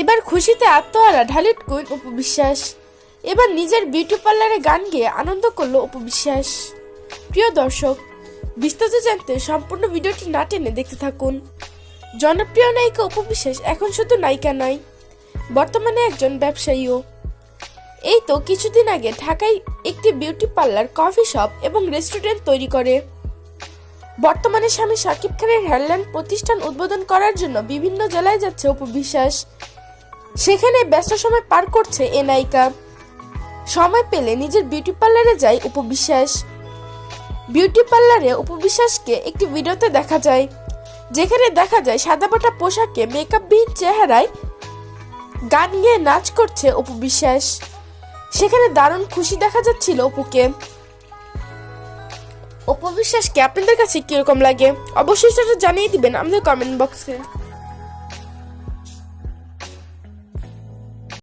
এবার খুশিতে আত্মহারা ঢালিট কুইন উপবিশ্বাস এবার নিজের বিউটি পার্লারে গান গেয়ে আনন্দ করল উপবিশ্বাস প্রিয় দর্শক বিস্তারিত জানতে সম্পূর্ণ ভিডিওটি না টেনে দেখতে থাকুন। জনপ্রিয় নায়িকা উপবিশ্বাস এখন শুধু নায়িকা নয় বর্তমানে একজন ব্যবসায়ীও। এই তো কিছুদিন আগে ঢাকায় একটি বিউটি পার্লার, কফি শপ এবং রেস্টুরেন্ট তৈরি করে। বর্তমানে স্বামী শাকিব খানের হেয়ারল্যান্ড প্রতিষ্ঠান উদ্বোধন করার জন্য বিভিন্ন জেলায় যাচ্ছে উপবিশ্বাস সেখানে ব্যস্ত সময় পার করছে এ নায়িকা। সময় পেলে নিজের বিউটি পার্লারে যায় উপবিশ্বাস বিউটি পার্লারে উপবিশ্বাসকে একটি ভিডিওতে দেখা যায়, যেখানে দেখা যায় সাদা সাদাপাটা পোশাকে মেকআপবিহীন চেহারায় গান গেয়ে নাচ করছে অপু বিশ্বাস। সেখানে দারুণ খুশি দেখা যাচ্ছিল অপুকে। অপু বিশ্বাসকে আপনাদের কাছে কীরকম লাগে? অবশ্যই সেটা জানিয়ে দিবেন আমাদের কমেন্ট বক্সে